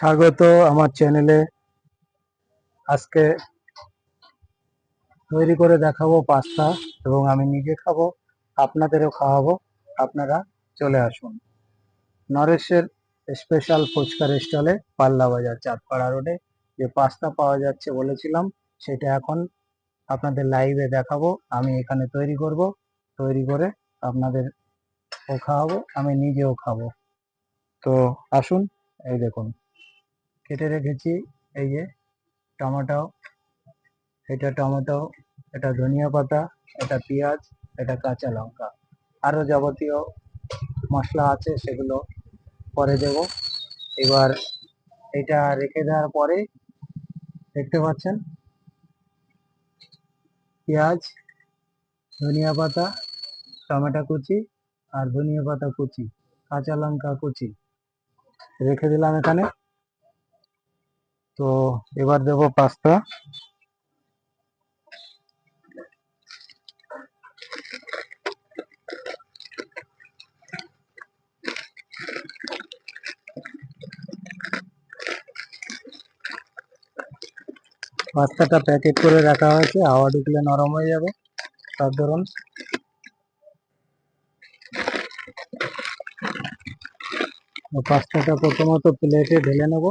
স্বাগত আমার চ্যানেলে। আজকে তৈরি করে দেখাবো পাস্তা এবং আমি নিজে খাব, আপনাদেরও খাওয়াবো। আপনারা চলে আসুন। নরেশের স্পেশাল ফুচকার স্টলে পাল্লা বাজার, চাঁদপাড়া রোডে যে পাস্তা পাওয়া যাচ্ছে বলেছিলাম, সেটা এখন আপনাদের লাইভে দেখাবো। আমি এখানে তৈরি করব। তৈরি করে আপনাদের ও খাওয়াবো, আমি নিজেও খাব। তো আসুন, এই দেখুন। কেটে রেখেছি, এই যে টমেটো, এটা টমেটো, এটা ধনিয়া পাতা, এটা পেঁয়াজ, এটা কাঁচা লঙ্কা। আরও যাবতীয় মশলা আছে, সেগুলো পরে দেব। এবার এটা রেখে দেওয়ার পরে দেখতে পাচ্ছেন, পেঁয়াজ, ধনিয়া পাতা, টমেটো কুচি আর ধনিয়া পাতা কুচি, কাঁচা লঙ্কা কুচি। রেখে দিলাম এখানে। তো এবার দেবো পাস্তা। পাস্তাটা প্যাকেট করে রাখা হয়েছে, হাওয়া ঢুকলে নরম হয়ে যাবে, তার ধরুন। পাস্তাটা প্রথমত প্লেটে ঢেলে নেব।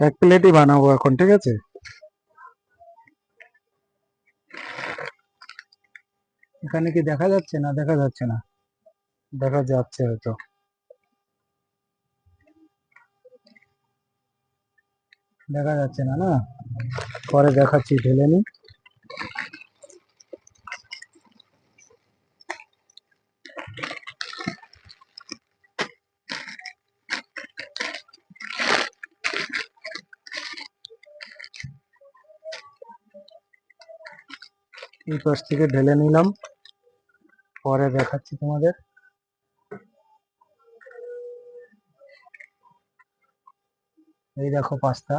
এক প্লেটই বানাবো এখন, ঠিক আছে? এখানে কি দেখা যাচ্ছে না? দেখা যাচ্ছে না। দেখা যাচ্ছে হয়তো। দেখা যাচ্ছে না না? পরে দেখাচ্ছি, ঢেলে নি এই পাশ থেকে ঢেলে নিলাম। পরে দেখাচ্ছি তোমাদের। এই দেখো পাস্তা।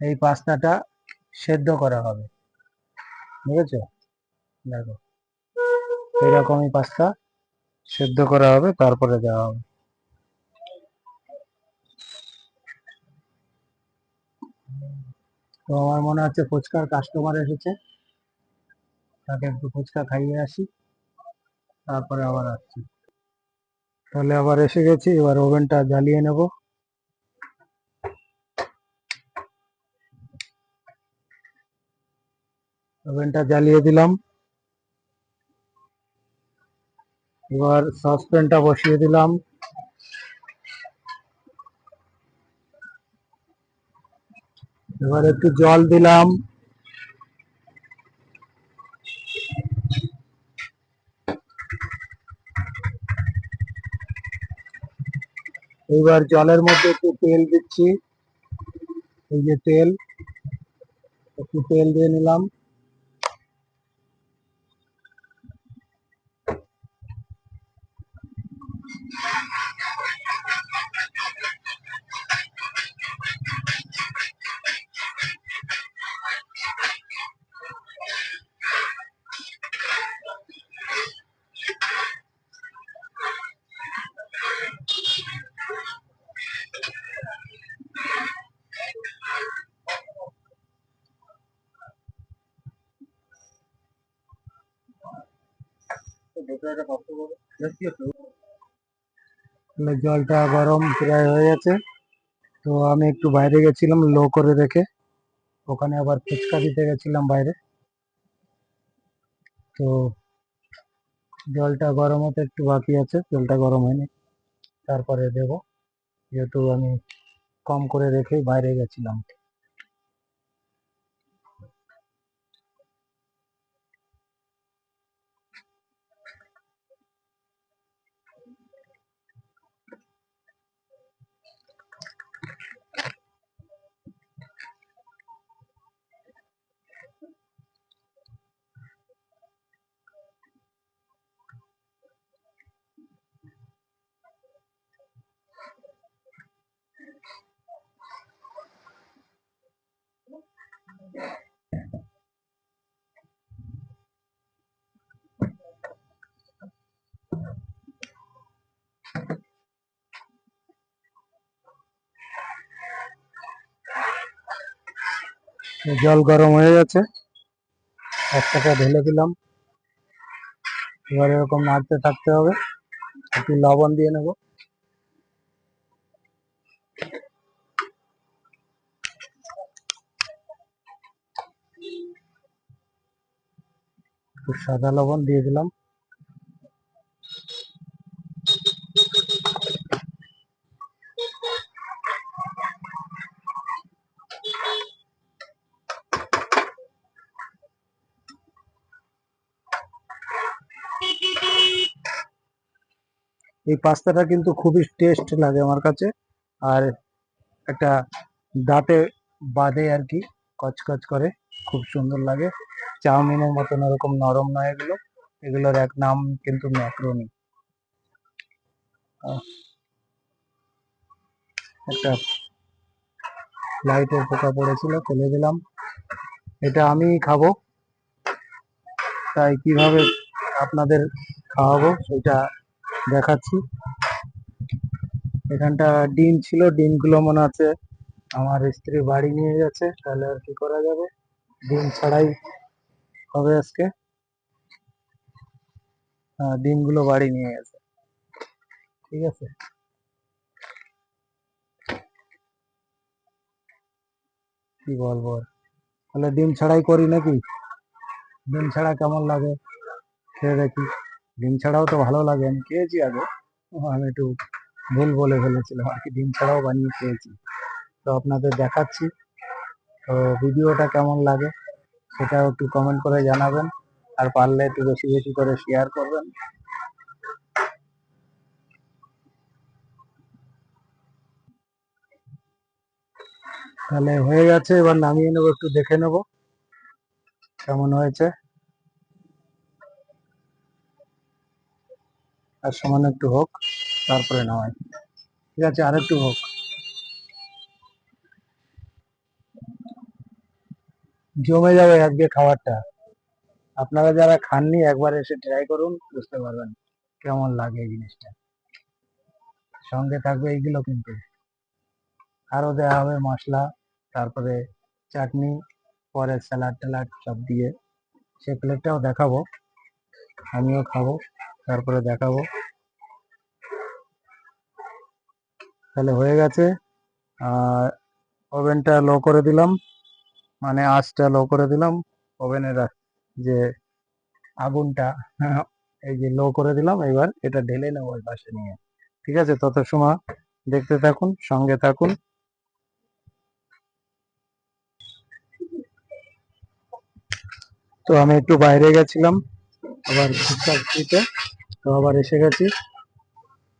এই পাস্তাটা সেদ্ধ করা হবে। বুঝেছ? দেখো। এইরকমই পাস্তা সেদ্ধ করা হবে, তারপরে দেওয়া হবে। তো আমার মনে হচ্ছে ফুচকার কাস্টমার এসেছে। তাকে একটু ফুচকা খাইয়ে আসি, তারপরে আবার আসছি। তাহলে আবার এসে গেছি, এবার ওভেনটা জ্বালিয়ে নেব। ওভেনটা জ্বালিয়ে দিলাম। এবার সসপ্যানটা বসিয়ে দিলাম। এবার একটু জল দিলাম। এবার জলের মধ্যে একটু তেল দিচ্ছি। এই যে তেল, একটু তেল দিয়ে নিলাম। জলটা গরম প্রায় হয়ে গেছে। তো আমি একটু বাইরে গেছিলাম লো করে রেখে ওখানে আবার ফুচকা দিতে গেছিলাম বাইরে। তো জলটা গরম হতে একটু বাকি আছে, জলটা গরম হয়নি। তারপরে দেব। যেহেতু আমি কম করে রেখেই বাইরে গেছিলাম। জল গরম হয়ে গেছে। একটাকে ঢেলে দিলাম। এবার এরকম নাড়তে থাকতে হবে। একটু লবণ দিয়ে নেব। সাদা লবণ দিয়ে দিলাম। এই পাস্তাটা কিন্তু খুবই টেস্ট লাগে আমার কাছে। আর একটা দাঁতে বাঁধে আর কি, কচকচ করে, খুব সুন্দর লাগে। চাউমিনের মতন ওরকম নরম নয় এগুলো। এগুলোর এক নাম কিন্তু ম্যাক্রোনি একটা লাইটের পোকা পড়েছিল, ফেলে দিলাম। এটা আমি খাব। তাই কীভাবে আপনাদের খাওয়াবো, সেটা দেখাচ্ছি। এখানটা ডিম ছিল ডিমগুলো মনে আছে আমার স্ত্রী বাড়ি নিয়ে গেছে তাহলে আর কি করা যাবে? ডিম ছাড়াই হবে আজকে। হ্যাঁ, ডিমগুলো বাড়ি নিয়ে গেছে। ঠিক আছে। কি বলব তাহলে ডিম ছাড়াই করি নাকি? ডিম ছাড়া কেমন লাগে? খেয়ে দেখি। ডিম ছাড়াও তো ভালো লাগে, আমি খেয়েছি আগে। আমি একটু ভুল বলে ফেলেছিলাম আর কি, ডিম ছাড়াও বানিয়ে খেয়েছি। তো আপনাদের দেখাচ্ছি, তো ভিডিওটা কেমন লাগে সেটাও একটু কমেন্ট করে জানাবেন, আর পারলে একটু বেশি বেশি করে শেয়ার করবেন। তাহলে হয়ে গেছে, এবার নামিয়ে নেব, একটু দেখে নেব, কেমন হয়েছে। আর সমান একটু হোক, তারপরে নামাই ঠিক আছে, আর একটু হোক। জমে যাবে আজকে খাবারটা। আপনারা যারা খাননি, একবার এসে ট্রাই করুন, বুঝতে পারবেন কেমন লাগে এই জিনিসটা। সঙ্গে থাকবে এইগুলো কিন্তু। আরও দেওয়া হবে মশলা, তারপরে চাটনি পরে স্যালাড ট্যালাড সব দিয়ে। সে প্লেটটাও দেখাবো, আমিও খাব। তারপরে দেখাবো। তাহলে হয়ে গেছে। আর ওভেনটা লো করে দিলাম। মানে আঁচটা লো করে দিলাম। ওভেনের যে আগুনটা, এই যে লো করে দিলাম, এবার এটা ঢেলে নেব ওই পাশে নিয়ে। ঠিক আছে? তত সময় দেখতে থাকুন, সঙ্গে থাকুন। তো আমি একটু বাইরে গেছিলাম। আবার দিতে। তো আবার এসে গেছি।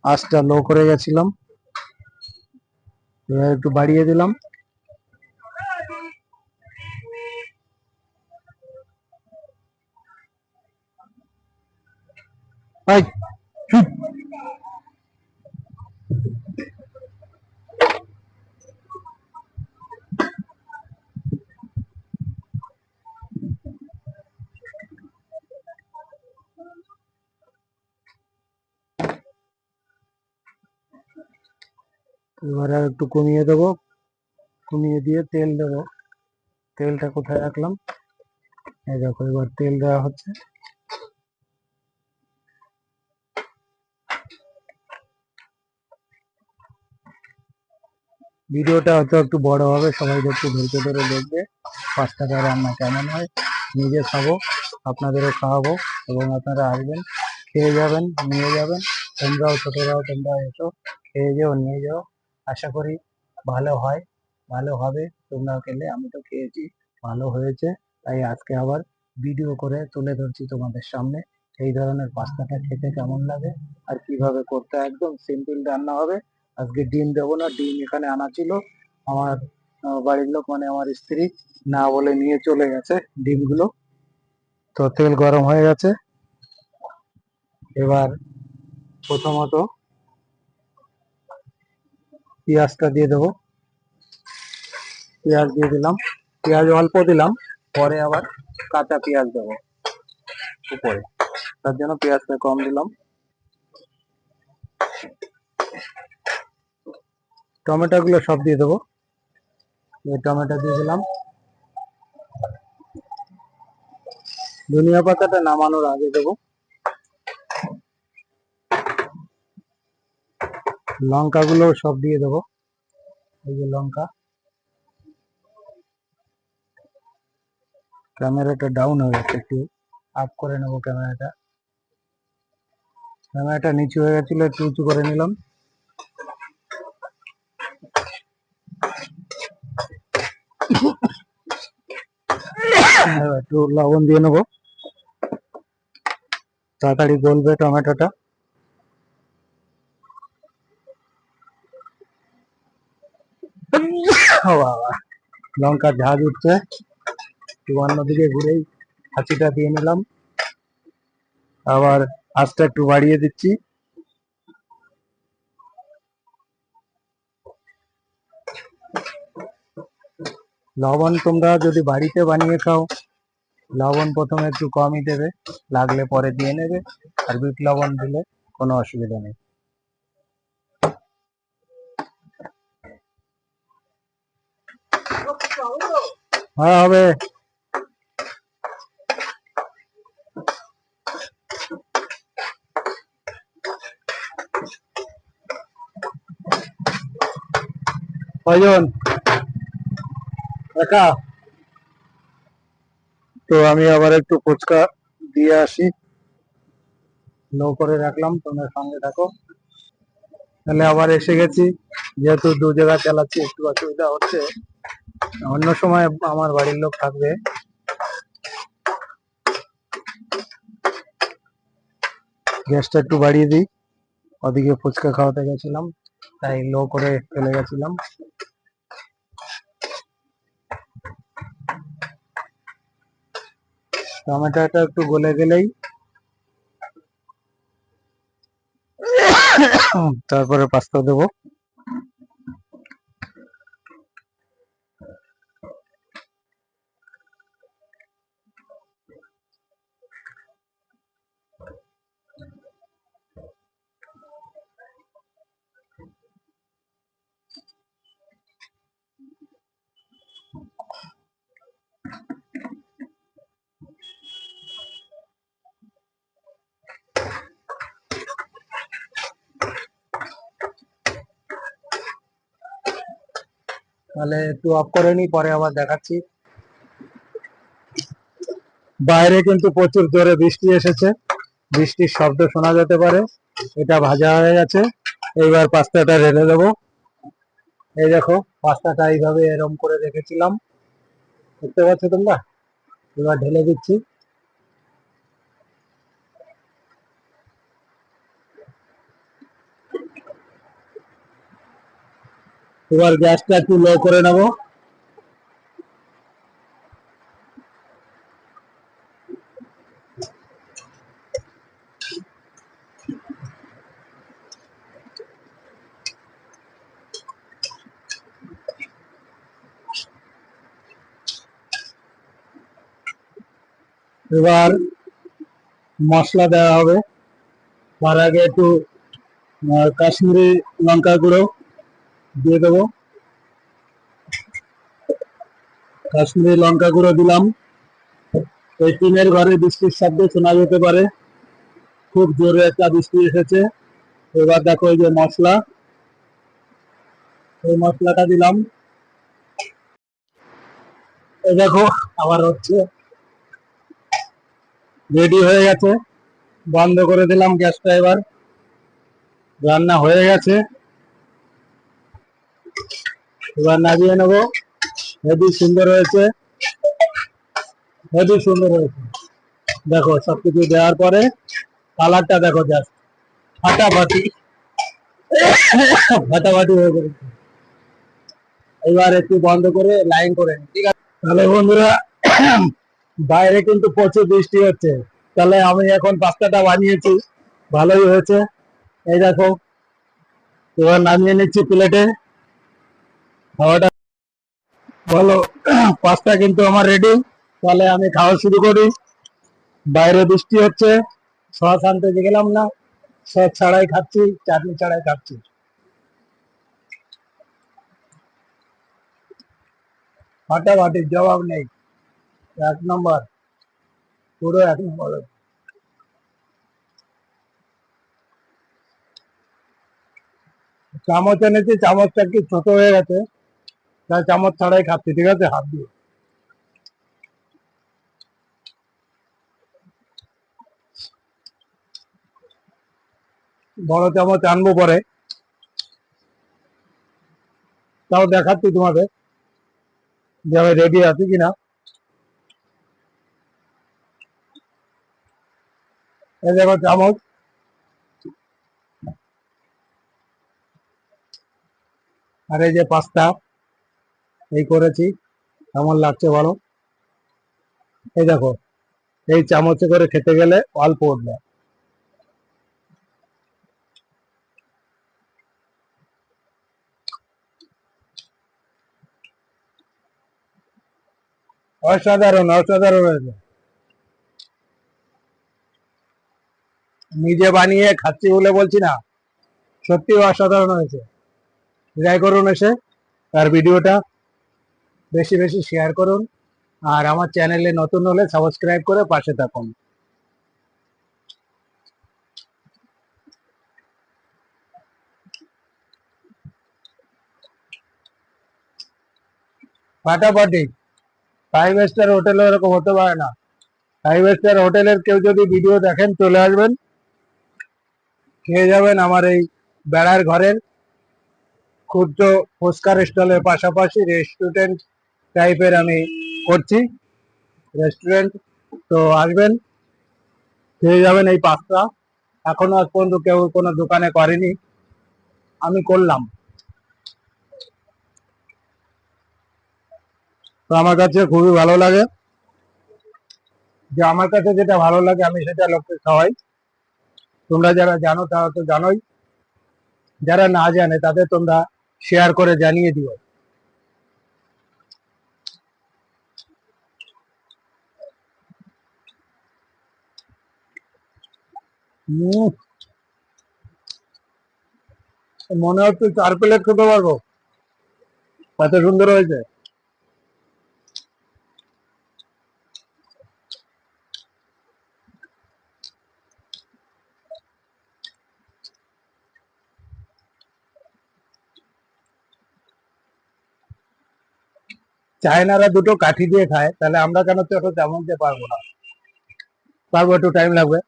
আঁচটা লো করে গেছিলাম। একটু বাড়িয়ে দিলাম। চুপ। এবার আর একটু কমিয়ে দেবো। কমিয়ে দিয়ে তেল দেবো। তেলটা কোথায় রাখলাম? এই দেখো, এবার তেল দেওয়া হচ্ছে। ভিডিওটা হয়তো একটু বড় হবে, সবাই একটু ধৈর্য ধরে দেখবে। পাঁচ টাকা রান্না কেমন হয়, নিজে খাব, আপনাদেরও খাওয়াবো, এবং আপনারা আসবেন, খেয়ে যাবেন, নিয়ে যাবেন। তোমরাও ছোটরাও তোমরা এসো, খেয়ে যেও, নিয়ে যাও। আশা করি ভালো হয়, ভালো হবে। তোমরাও খেলে আমি তো খেয়েছি, ভালো হয়েছে। তাই আজকে আবার ভিডিও করে তুলে ধরছি তোমাদের সামনে। এই ধরনের পাস্তাটা খেতে কেমন লাগে আর কীভাবে করতে একদম সিম্পল রান্না হবে। আজকে ডিম দেবো না, ডিম এখানে আনা ছিল। আমার বাড়ির লোক মানে আমার স্ত্রী না বলে নিয়ে চলে গেছে ডিমগুলো। তো তেল গরম হয়ে গেছে। এবার প্রথমত পেঁয়াজটা দিয়ে দেবো। পেঁয়াজ দিয়ে দিলাম। পেঁয়াজ অল্প দিলাম, পরে আবার কাঁচা পেঁয়াজ দেবো উপরে। তার জন্য পেঁয়াজটা কম দিলাম। টমেটোগুলো সব দিয়ে দেবো। টমেটো দিয়ে দিলাম। ধনিয়া পাতাটা নামানোর আগে দেবো। লঙ্কাগুলো সব দিয়ে দেবো। এই যে লঙ্কা। ক্যামেরাটা ডাউন হয়ে গেছে একটু। আপ করে নেব ক্যামেরাটা। ক্যামেরাটা নিচু হয়ে গেছিল, একটু উঁচু করে নিলাম। একটু লবণ দিয়ে নেব। তাড়াতাড়ি গলবে টমেটোটা ও বাবা লঙ্কার ঝাঁজ উঠছে। অন্যদিকে ঘুরেই হাঁচিটা দিয়ে নিলাম। আবার আস্তে একটু বাড়িয়ে দিচ্ছি। লবণ তোমরা যদি বাড়িতে বানিয়ে খাও, লবণ প্রথমে একটু কমই দেবে, লাগলে পরে দিয়ে নেবে। আর বিট লবণ দিলে কোনো অসুবিধা নেই। হ্যাঁ হবে। কয়জন? একা? তো আমি আবার একটু ফুচকা দিয়ে আসি। লো করে রাখলাম, তোমরা সঙ্গে থাকো। তাহলে আবার এসে গেছি। যেহেতু দু জায়গা চালাচ্ছি, একটু অসুবিধা হচ্ছে। অন্য সময় আমার বাড়ির লোক থাকবে। গ্যাসটা একটু বাড়িয়ে দিই। ওদিকে ফুচকা খাওয়াতে গেছিলাম, তাই লো করে ফেলে গেছিলাম। টমেটোটা একটু গলে গেলেই তারপরে পাস্তা দেবো। তাহলে একটু অফ করে নি পরে আবার দেখাচ্ছি। বাইরে কিন্তু প্রচুর জোরে বৃষ্টি এসেছে। বৃষ্টির শব্দ শোনা যেতে পারে। এটা ভাজা হয়ে গেছে। এইবার পাস্তাটা ঢেলে দেবো। এই দেখো, পাস্তাটা এইভাবে এরম করে রেখেছিলাম। দেখতে পাচ্ছ তোমরা? এবার ঢেলে দিচ্ছি। এবার গ্যাসটা একটু লো করে নেব। এবার মশলা দেওয়া হবে। তার আগে একটু কাশ্মীরি লঙ্কা গুঁড়ো। দিয়ে দেবো। কাশ্মীরি লঙ্কা গুঁড়ো দিলাম। এই টিনের ঘরে বৃষ্টির শব্দ শোনা যেতে পারে। খুব জোরে একটা বৃষ্টি এসেছে। এবার দেখো এই যে মশলা। এই মশলাটা দিলাম। এই দেখো, আবার হচ্ছে। রেডি হয়ে গেছে। বন্ধ করে দিলাম গ্যাসটা এবার। রান্না হয়ে গেছে। এবার নামিয়ে নেব। হেবি সুন্দর হয়েছে। হেবি সুন্দর হয়েছে। দেখো, সবকিছু দেওয়ার পরে কালারটা দেখো জাস্ট ফাটাফাটি। ফাটাফাটি হয়ে গেছে। এবার একটু বন্ধ করে লাইন করে ঠিক আছে? তাহলে বন্ধুরা, বাইরে কিন্তু প্রচুর বৃষ্টি হচ্ছে। তাহলে আমি এখন পাস্তাটা বানিয়েছি। ভালোই হয়েছে। এই দেখো, এবার নামিয়ে নিচ্ছি প্লেটে। খাওয়াটা বলো পাস্তা কিন্তু আমার রেডি তাহলে আমি খাওয়া শুরু করি। বাইরে বৃষ্টি হচ্ছে সস আনতে গেলাম না সস ছাড়াই খাচ্ছি, চাটনি ছাড়াই খাচ্ছি। ফাটাফাটি, জবাব নেই। এক নম্বর, পুরো এক নম্বর। চামচ এনেছি, চামচটা কি ছোট হয়ে গেছে। তাই চামচ ছাড়াই খাচ্ছি, ঠিক আছে? হাত দিয়ে। বড় চামচ আনব পরে। তাও দেখাচ্ছি তোমাদের যে আমি রেডি আছি কিনা। এই দেখো চামচ। আর এই যে পাস্তা। এই করেছি। কেমন লাগছে বলো এই দেখো, এই চামচে করে খেতে গেলে অল্প উঠবে। অসাধারণ অসাধারণ হয়েছে। নিজে বানিয়ে খাচ্ছি বলে বলছি না সত্যি অসাধারণ হয়েছে। ট্রাই করুন এসে, তার ভিডিওটা বেশি বেশি শেয়ার করুন। আর আমার চ্যানেলে নতুন হলে সাবস্ক্রাইব করে পাশে থাকুন। ফাটাফাটি। ফাইভ স্টার হোটেলে এরকম হতে পারে না। ফাইভ স্টার হোটেলের কেউ যদি ভিডিও দেখেন, চলে আসবেন। খেয়ে যাবেন আমার এই বেড়ার ঘরের। ক্ষুদ্র ফুচকার স্টলের পাশাপাশি রেস্টুরেন্ট টাইপের আমি করছি। রেস্টুরেন্ট তো আসবেন। খেয়ে যাবেন এই পাস্তা। এখনও আজ পর্যন্ত কেউ কোনো দোকানে করেনি। আমি করলাম। তো আমার কাছে খুবই ভালো লাগে। যে আমার কাছে যেটা ভালো লাগে, আমি সেটা লোককে খাওয়াই। তোমরা যারা জানো, তারা তো জানোই। যারা না জানে, তাদের তোমরা শেয়ার করে জানিয়ে দিও। মনে হচ্ছে চার প্লেট খেতে পারব। এত সুন্দর হয়েছে। চায়নারা দুটো কাঠি দিয়ে খায়, তাহলে আমরা কেন তো তেমন দিয়ে পারব না? পারব, একটু টাইম লাগবে।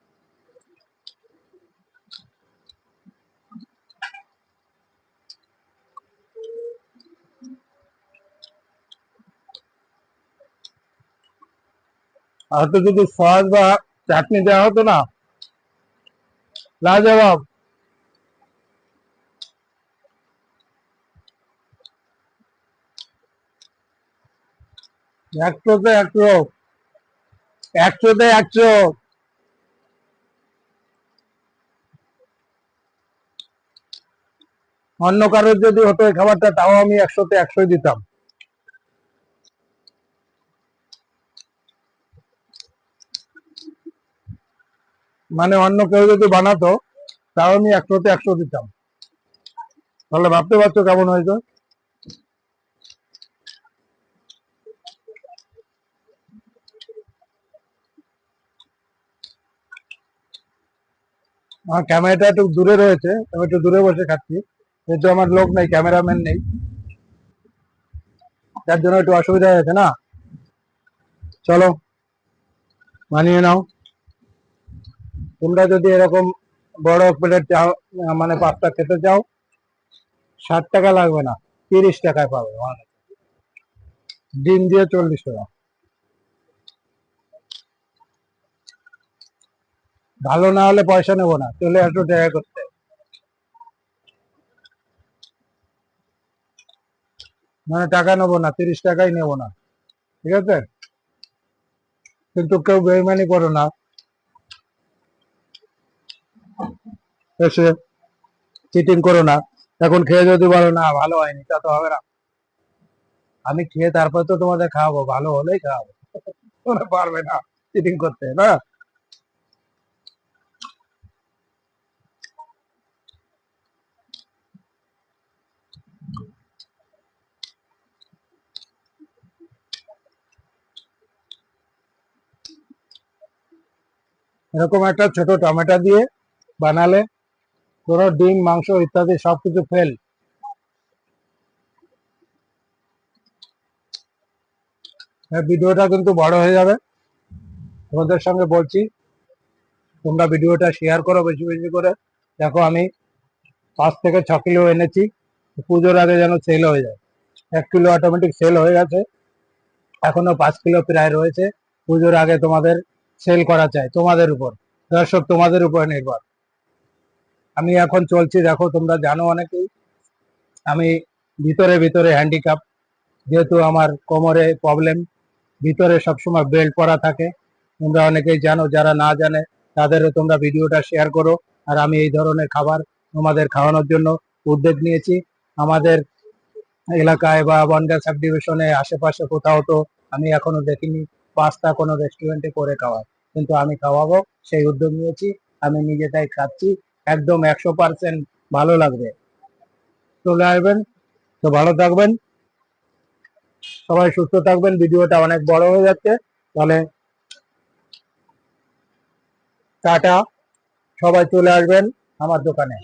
হয়তো যদি সস বা চাটনি দেওয়া হতো না? লাজবাব। একশোতে একশো। একশোতে একশো। অন্য কারোর যদি হতো এই খাবারটা, তাও আমি একশোতে একশোই দিতাম। মানে অন্য কেউ যদি বানাতো, তাও আমি একশোতে একশো দিতাম। তাহলে ভাবতে পারছ কেমন হয়তো আমার ক্যামেরাটা একটু দূরে রয়েছে, আমি একটু দূরে বসে খাচ্ছি। যেহেতু আমার লোক নেই ক্যামেরাম্যান নেই। তার জন্য একটু অসুবিধা হয়েছে না? চলো মানিয়ে নাও। তোমরা যদি এরকম বড় প্লেট চাও মানে পাঁচটা খেতে চাও, ষাট টাকা লাগবে না, তিরিশ টাকায় পাবে ডিম দিয়ে চল্লিশ টাকা। ভালো না হলে পয়সা নেব না, চলে আসো দেখা করতে। মানে টাকা নেব না, তিরিশ টাকাই নেব না। ঠিক আছে? কিন্তু কেউ বেইমানি করো না। এসে চিটিং করো না। এখন খেয়ে যদি বলো, না, ভালো হয়নি, তা তো হবে না। আমি খেয়ে তারপর তো তোমাদের খাওয়াবো, ভালো হলেই খাওয়াবো। তোমরা পারবে না চিটিং করতে, না? এরকম একটা ছোট টমেটো দিয়ে বানালে কোনো ডিম, মাংস ইত্যাদি সবকিছু ফেল। এই ভিডিওটা কিন্তু বড় হয়ে যাবে। তোমাদের সঙ্গে বলছি, তোমরা ভিডিওটা শেয়ার করো বেশি বেশি করে। দেখো, আমি পাঁচ থেকে ছ কিলো এনেছি। পুজোর আগে যেন সেল হয়ে যায়। এক কিলো অটোমেটিক সেল হয়ে গেছে। এখনও পাঁচ কিলো প্রায় রয়েছে। পুজোর আগে তোমাদের সেল করা চাই, তোমাদের উপর। দর্শক, তোমাদের উপর নির্ভর। আমি এখন চলছি, দেখো তোমরা জানো অনেকেই, আমি ভিতরে ভিতরে হ্যান্ডিক্যাপ যেহেতু আমার কোমরে প্রবলেম ভিতরে সবসময় বেল্ট পরা থাকে। তোমরা অনেকেই জানো, যারা না জানে, তাদেরও তোমরা ভিডিওটা শেয়ার করো। আর আমি এই ধরনের খাবার তোমাদের খাওয়ানোর জন্য উদ্যোগ নিয়েছি। আমাদের এলাকায় বা বনগা সাব ডিভিশনে আশেপাশে কোথাও তো আমি এখনও দেখিনি, পাস্তা কোনো রেস্টুরেন্টে করে খাওয়ায়। কিন্তু আমি খাওয়াবো, সেই উদ্যোগ নিয়েছি। আমি নিজে তাই খাচ্ছি। একদম একশো পার্সেন্ট ভালো লাগবে। চলে আসবেন, তো ভালো থাকবেন। সবাই সুস্থ থাকবেন, ভিডিওটা অনেক বড় হয়ে যাচ্ছে। তাহলে টাটা, সবাই চলে আসবেন আমার দোকানে।